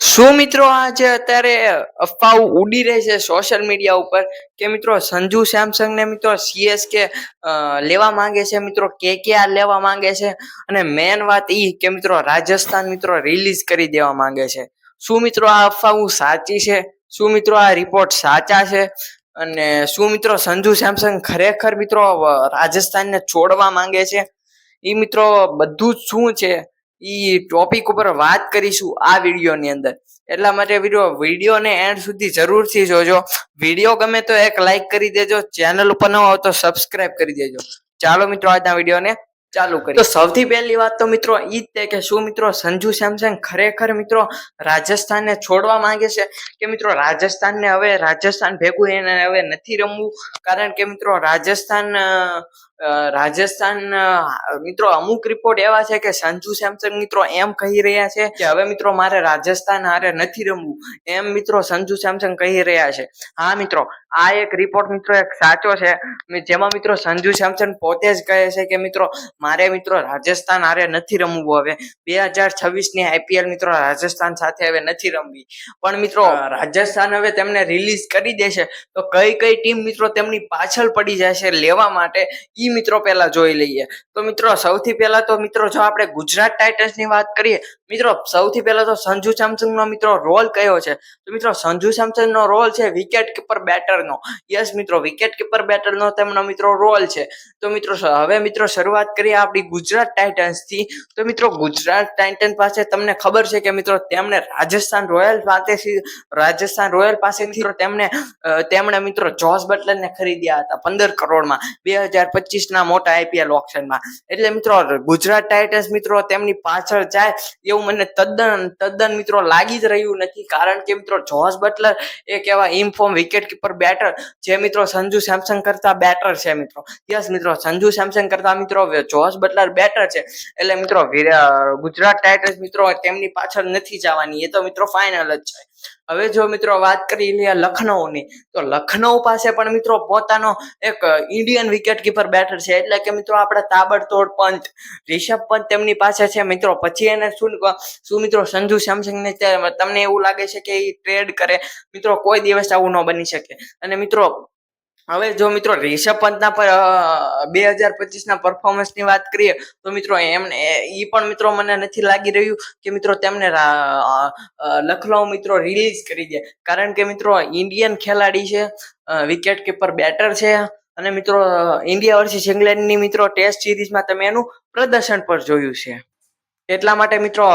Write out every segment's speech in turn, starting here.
શું મિત્રો આજે અત્યારે અફવાઓ ઉડી રહી છે સોશિયલ મીડિયા ઉપર? કે મિત્રો સંજુ સેમસંગ ને મિત્રો સીએસકે લેવા માંગે છે મિત્રો? કે કે આ લેવા માંગે છે? અને મેન વાત ઈ કે મિત્રો રાજસ્થાન મિત્રો રિલીઝ કરી દેવા માંગે છે. શું મિત્રો આ અફવાઓ સાચી છે? શું મિત્રો આ રિપોર્ટ સાચા છે? અને શું મિત્રો સંજુ સેમસંગ ખરેખર મિત્રો રાજસ્થાનને છોડવા માંગે છે? એ મિત્રો બધું જ શું છે? ઈ ટોપિક ઉપર વાત કરીશું આ વિડીયોની અંદર. એટલા માટે વીડિયો, વિડીયોને એન્ડ સુધી જરૂરથી જોજો. વીડિયો ગમે તો એક લાઈક કરી દેજો. ચેનલ ઉપર ન હોય તો સબસ્ક્રાઇબ કરી દેજો. ચાલો મિત્રો, આજના વિડીયોને ચાલુ કરી. તો સૌથી પહેલી વાત તો મિત્રો ઈ જ તે કે શું મિત્રો સંજુ સેમસંગ ખરેખર મિત્રો રાજસ્થાનને છોડવા માંગે છે? કે મિત્રો રાજસ્થાનને હવે રાજસ્થાન ભેગું એને હવે નથી રમવું? કારણ કે મિત્રો રાજસ્થાન રાજસ્થાન મિત્રો અમુક રિપોર્ટ એવા છે કે સંજુ સેમસંગ મિત્રો એમ કહી રહ્યા છે કે હવે મિત્રો મારે રાજસ્થાન હારે નથી રમવું. એમ મિત્રો સંજુ સેમસંગ કહી રહ્યા છે. હા મિત્રો, આ એક રિપોર્ટ મિત્રો એક સાચો છે. જેમાં મિત્રો સંજુ સેમસંગ પોતે જ કહે છે કે મિત્રો મારે મિત્રો રાજસ્થાન આરે નથી રમવું હવે. બે હજાર છવ્વીસની આઈપીએલ મિત્રો રાજસ્થાન સાથે હવે નથી રમવી. પણ મિત્રો રાજસ્થાન હવે તેમને રિલીઝ કરી દેશે. તો કઈ કઈ ટીમ મિત્રો તેમની પાછળ પડી જશે લેવા માટે ઈ મિત્રો પહેલા જોઈ લઈએ. તો મિત્રો સૌથી પહેલા તો મિત્રો જો આપણે ગુજરાત ટાઇટન્સની વાત કરીએ મિત્રો સૌથી પહેલા તો સંજુ સેમસંગ નો મિત્રો રોલ કયો છે? તો મિત્રો સંજુ સેમસંગ નો રોલ છે વિકેટ કીપર બેટર નો. યસ મિત્રો વિકેટ કીપર બેટર નો તેમનો મિત્રો રોલ છે. તો મિત્રો હવે મિત્રો શરૂઆત કરીએ આપણી ગુજરાત ટાઇટન્સથી. તો મિત્રો, ગુજરાત ટાઇટન પાસે તમને ખબર છે કે મિત્રો તેમણે રાજસ્થાન રોયલ પાસેથી, રાજસ્થાન રોયલ પાસેથી મિત્રો તેમણે તેમણે મિત્રો જોસ બટલરને ખરીદ્યા હતા પંદર કરોડમાં, બે હજાર પચીસ ના મોટા આઈપીએલ ઓપ્શનમાં એટલે મિત્રો, ગુજરાત ટાઇટન્સ મિત્રો તેમની પાછળ જાય એવું મને તદ્દન તદ્દન મિત્રો લાગી જ રહ્યું નથી. કારણ કે મિત્રો જોસ બટલર એક એવા ઇમફોર્મ વિકેટ કીપર બેટર જે મિત્રો સંજુ સેમસંગ કરતા બેટર છે મિત્રો. યસ મિત્રો, સંજુ સેમસંગ કરતા મિત્રો જોસ બટલર બેટર છે. એટલે મિત્રો ગુજરાત ટાઇટન્સ મિત્રો, તેમની પાછળ નથી જવાની. એ તો મિત્રો ફાઇનલ જ છે. હવે જો મિત્રો વાત કરી લઈએ લખનઉની તો લખનઉ પાસે પણ મિત્રો પોતાનો એક ઇન્ડિયન વિકેટ કીપર બેટર છે. એટલે કે મિત્રો આપણે તાબડતોડ પંત, રિષભ પંત તેમની પાસે છે. મિત્રો, પછી એને શું શું મિત્રો, સંજુ સેમસંગ ને તમને એવું લાગે છે કે એ ટ્રેડ કરે. મિત્રો, કોઈ દિવસ આવું ન બની શકે. અને મિત્રો હવે જો મિત્રો રિષભ પંતના પર બે હજાર પચીસના પરફોર્મન્સની વાત કરીએ, તો મિત્રો એમને એ પણ મિત્રો મને નથી લાગી રહ્યું કે મિત્રો તેમને લખનઉ મિત્રો રિલીઝ કરી દે. કારણ કે મિત્રો ઇન્ડિયન ખેલાડી છે વિકેટ કીપર બેટર છે, અને મિત્રો ઇન્ડિયા વર્સિસ ઇંગ્લેન્ડની મિત્રો ટેસ્ટ સિરીઝમાં તમે એનું પ્રદર્શન પણ જોયું છે. એટલા માટે મિત્રો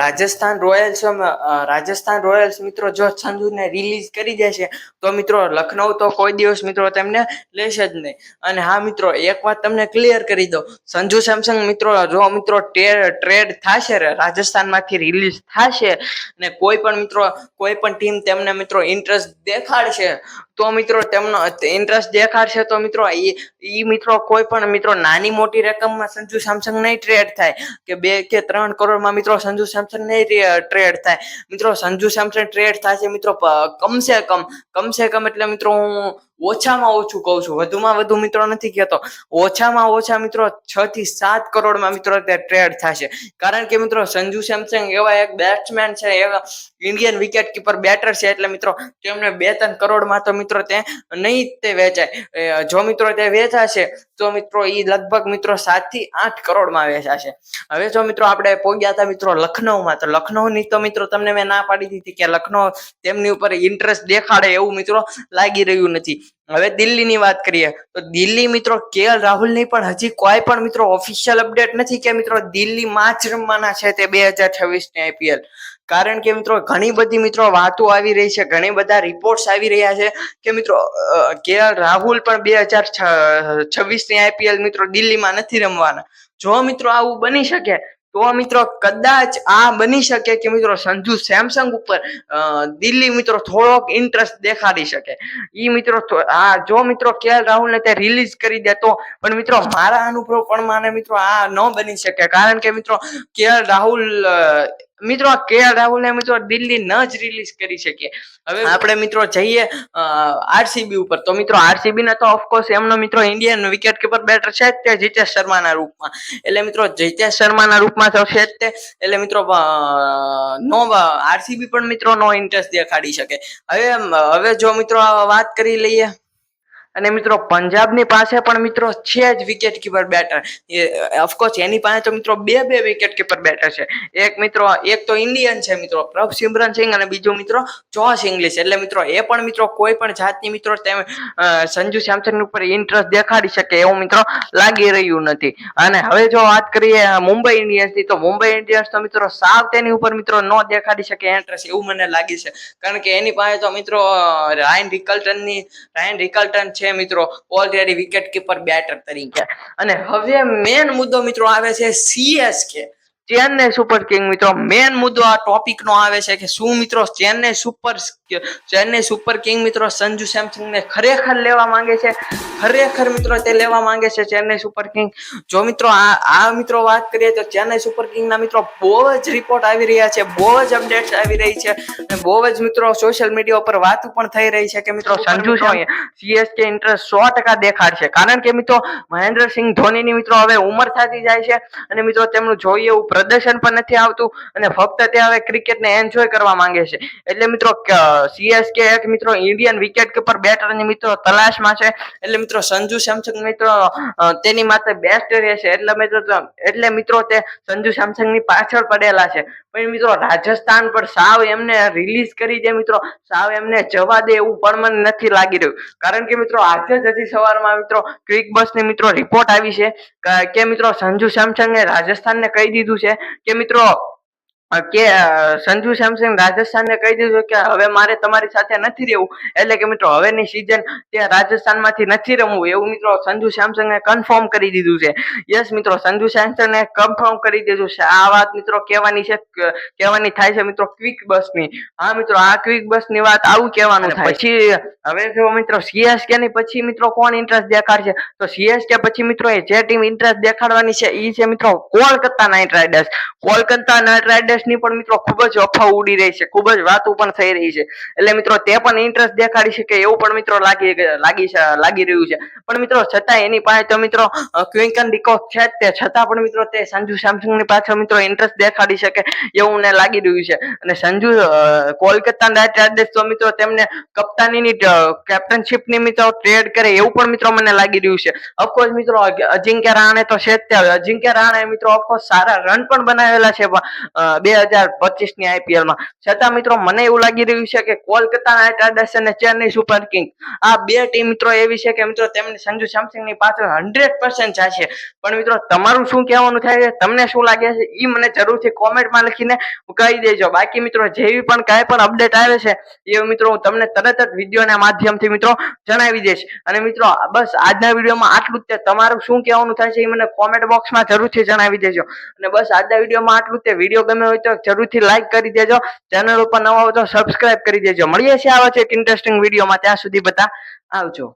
રાજસ્થાન રોયલ્સ રાજસ્થાન રોયલ્સ મિત્રો જો સંજુને રિલીઝ કરી દેશે તો મિત્રો લખનઉ તો કોઈ દિવસ મિત્રો તેમને લેશે જ નહીં. અને હા મિત્રો, એક વાત તમને ક્લિયર કરી દો સંજુ સેમસંગ મિત્રો, જો મિત્રો ટ્રેડ થશે, રાજસ્થાનમાંથી રિલીઝ થશે, ને કોઈ પણ મિત્રો, કોઈ પણ ટીમ તેમને મિત્રો ઇન્ટરેસ્ટ દેખાડશે તો મિત્રો તેમનો ઇન્ટરેસ્ટ દેખાડશે તો મિત્રો એ મિત્રો કોઈ પણ મિત્રો નાની મોટી રકમમાં સંજુ સેમસંગ નહીં ટ્રેડ થાય. કે બે કે ત્રણ કરોડમાં મિત્રો સંજુ સેમસંગ નહીં ટ્રેડ થાય. મિત્રો સંજુ સેમસંગ ટ્રેડ થશે મિત્રો કમસે કમ કમસે કમ એટલે મિત્રો હું ઓછામાં ઓછું કહું છું. વધુમાં વધુ મિત્રો નથી કહેતો. ઓછામાં ઓછા મિત્રો છ થી સાત કરોડમાં મિત્રો તે ટ્રેડ થશે. કારણ કે મિત્રો સંજુ સેમસંગ એવા એક બેટ્સમેન છે એવા ઇન્ડિયન વિકેટ કીપર બેટર છે. એટલે મિત્રો તેમને બે ત્રણ કરોડમાં તો મિત્રો તે નહીં તે વેચાય. જો મિત્રો તે વેચાશે, તો મિત્રો એ લગભગ મિત્રો સાતથી આઠ કરોડમાં વેચાશે. હવે જો મિત્રો આપણે પહોંચ્યા હતા મિત્રો લખનઉમાં, તો લખનઉની તો મિત્રો તમને મેં ના પાડી દીધી કે લખનૌ તેમની ઉપર ઇન્ટરેસ્ટ દેખાડે એવું મિત્રો લાગી રહ્યું નથી. હવે દિલ્હીની વાત કરીએ, તો દિલ્હી મિત્રો કેએલ રાહુલની પણ હજી કોઈ પણ મિત્રો ઓફિશિયલ અપડેટ નથી કે મિત્રો દિલ્હીમાં જ રમવાના છે તે બે હજાર છવ્વીસની આઈપીએલ કારણ કે મિત્રો ઘણી બધી મિત્રો વાતો આવી રહી છે, ઘણી બધા રિપોર્ટ્સ આવી રહ્યા છે કે મિત્રો કેએલ રાહુલ પણ બે હજાર છવ્વીસની આઈપીએલ મિત્રો દિલ્હીમાં નથી રમવાના. જો મિત્રો આવું બની શકે તો મિત્રો કદાચ આ બની શકે કે મિત્રો સંજુ સેમસંગ ઉપર દિલ્હી મિત્રો થોડોક ઇન્ટરેસ્ટ દેખાડી શકે. ઈ મિત્રો આ જો મિત્રો કેએલ રાહુલ ને તે રિલીઝ કરી દે તો, પણ મિત્રો મારા અનુભવ પણ માને મિત્રો આ ન બની શકે. કારણ કે મિત્રો કેએલ રાહુલ મિત્રો, આ કેએલ રાહુલ ને મિત્રો દિલ્હી ન જ રિલીઝ કરી શકીએ. હવે આપણે મિત્રો જઈએ આરસીબી ઉપર. તો મિત્રો આરસીબી ને તો ઓફકોર્સ એમનો મિત્રો ઇન્ડિયન વિકેટ કીપર બેટર છે તે જીતેશ શર્માના રૂપમાં. એટલે મિત્રો, જીતેશ શર્માના રૂપમાં તો છે તે. એટલે મિત્રો નો આરસીબી પણ મિત્રો નો ઇન્ટરેસ્ટ દેખાડી શકે. હવે હવે જો મિત્રો, વાત કરી લઈએ. અને મિત્રો, પંજાબની પાસે પણ મિત્રો છે જ wicket keeper batter of course એની પાસે તો મિત્રો બે બે વિકેટ કીપર બેટર છે. એક મિત્રો, એક તો ઇન્ડિયન છે મિત્રો, પ્રભ સિમરન સિંહ અને બીજો મિત્રો જોશ ઇંગ્લિશ. એટલે મિત્રો, એ પણ મિત્રો કોઈ પણ જાતની મિત્રો તેમ સંજુ સેમસન ઉપર ઇન્ટરેસ્ટ દેખાડી શકે એવું મિત્રો લાગી રહ્યું નથી. અને હવે જો વાત કરીએ મુંબઈ ઇન્ડિયન્સની તો મુંબઈ ઇન્ડિયન્સ તો મિત્રો સાવ તેની ઉપર મિત્રો ન દેખાડી શકે ઇન્ટરેસ્ટ એવું મને લાગે છે. કારણ કે એની પાસે તો મિત્રો રાયન રિકલ્ટનની રાયન રિકલ્ટન છે મિત્રો. ઓલરેડી વિકેટ કીપર બેટર તરીકે. અને હવે મેન મુદ્દો મિત્રો આવે છે સીએસકે ચેન્નઈ સુપર કિંગ મિત્રો. મેન મુદ્દો આ ટોપિક નો આવે છે કે શું મિત્રો Chennai super Chennai super king મિત્રો સંજુ સેમસંગ ને ખરેખર લેવા માંગે છે? ખરેખર મિત્રો તે લેવા માંગે છે ચેન્નઈ સુપર કિંગ જો મિત્રો આ આ મિત્રો વાત કરીએ તો ચેન્નઈ સુપર કિંગ ના મિત્રો બહુ જ રિપોર્ટ આવી રહ્યા છે બહુ જ અપડેટ્સ આવી રહી છે અને બહુ જ મિત્રો સોશિયલ મીડિયા ઉપર વાત પણ થઈ રહી છે કે મિત્રો સંજુ સીએસકે ઇન્ટરેસ્ટ સો ટકા દેખાડશે. કારણ કે મિત્રો મહેન્દ્રસિંહ ધોનીની મિત્રો હવે ઉંમર થતી જાય છે અને મિત્રો તેમનું જોઈએ એવું પ્રદર્શન પણ નથી આવતું અને ફક્ત તે હવે ક્રિકેટને એન્જોય કરવા માંગે છે. એટલે મિત્રો સીએસકે એક મિત્રો ઇન્ડિયન વિકેટ કીપર બેટરની મિત્રો તલાશમાં છે. એટલે મિત્રો, સંજુ સેમસંગ મિત્રો તેની માટે બેસ્ટ રહેશે એટલે મિત્રો એટલે મિત્રો તે સંજુ સેમસંગની પાછળ પડેલા છે. પણ મિત્રો, રાજસ્થાન પર સાવ એમને રિલીઝ કરી દે મિત્રો. સાવ એમને જવા દે એવું પણ મને નથી લાગી રહ્યું. કારણ કે મિત્રો, આજે જ હજી સવારમાં મિત્રો ક્વિક બસની મિત્રો રિપોર્ટ આવી છે. કે મિત્રો, સંજુ સેમસંગે રાજસ્થાનને કહી દીધું છે કે મિત્રો કે સંજુ સેમસંગ રાજસ્થાનને કહી દીધું કે હવે મારે તમારી સાથે નથી રહેવું. એટલે કે મિત્રો હવેની સિઝન ત્યાં રાજસ્થાનમાંથી નથી રમવું. એવું મિત્રો સંજુ સેમસંગને કન્ફર્મ કરી દીધું છે. યસ મિત્રો સંજુ સેમસંગે કન્ફર્મ કરી દીધું છે. આ વાત મિત્રો કહેવાની છે કહેવાની થાય છે મિત્રો ક્વિક બસની હા મિત્રો આ ક્વિક બસની વાત આવું કહેવાનું થાય. પછી? હવે જો મિત્રો સીએસકે ની પછી મિત્રો કોણ ઇન્ટરેસ્ટ દેખાડશે? તો સીએસકે પછી મિત્રો એ જે ટીમ ઇન્ટરેસ્ટ દેખાડવાની છે એ છે મિત્રો Kolkata knight riders Kolkata knight riders ની પણ મિત્રો ખૂબ જ અફવા ઉડી રહી છે. ખૂબ જ વાતો પણ થઈ રહી છે. એટલે મિત્રો તે પણ ઇન્ટરેસ્ટ દેખાડી શકે એવું પણ મિત્રો લાગી લાગી લાગી રહ્યું છે. પણ મિત્રો છતાં એની પાસે તો મિત્રો ક્વિન્કન ડિકોક છે તે. છતાં પણ મિત્રો તે સંજુ સેમસંગની પાછળ મિત્રો ઇન્ટરેસ્ટ દેખાડી શકે એવું મને લાગી રહ્યું છે. અને સંજુ કોલકાતા નાઇટ રાઇડર્સ તો મિત્રો તેમને કપ્તાનીની કેપ્ટનશીપની મિત્રો ટ્રેડ કરે એવું પણ મિત્રો મને લાગી રહ્યું છે. ઓફકોર્સ મિત્રો અજ- અજિંક્ય રાણે તો છે જ તે. અજિંક્ય રાણે મિત્રો ઓફકોર્સ સારા રન પણ બનાવેલા છે. બે હજાર પચીસની છતાં મિત્રો, મને એવું લાગી રહ્યું છે કે કોલકાતા નાઇટ રાઇડર્સ અને ચેન્નઈ સુપર કિંગ, આ બે ટીમ મિત્રો એવી છે કે મિત્રો તેમને સંજુ સેમસંગની પાછળ હંડ્રેડ પર્સન્ટ જશે પણ મિત્રો, તમારું શું કહેવાનું થાય છે? તમને શું લાગે છે? એ મને જરૂરથી કોમેન્ટમાં લખીને કહી દેજો. બાકી મિત્રો, જેવી પણ કાંઈ પણ અપડેટ આવે છે એ મિત્રો હું તમને તરત જ વિડીયોના માધ્યમથી મિત્રો જણાવી દઈશ. અને મિત્રો બસ આજના વિડીયોમાં આટલું જ છે. તમારું શું કહેવાનું થાય છે એ મને કોમેન્ટ બોક્સમાં જરૂરથી જણાવી દેજો. અને બસ આજના વિડીયોમાં આટલું જ તે વીડિયો ગમે હોય તો જરૂરથી લાઈક કરી દેજો. ચેનલ ઉપર નવા હોય તો સબસ્ક્રાઇબ કરી દેજો. મળીએ છીએ આવા છે એક ઇન્ટરેસ્ટિંગ વિડીયોમાં ત્યાં સુધી બધા આવજો.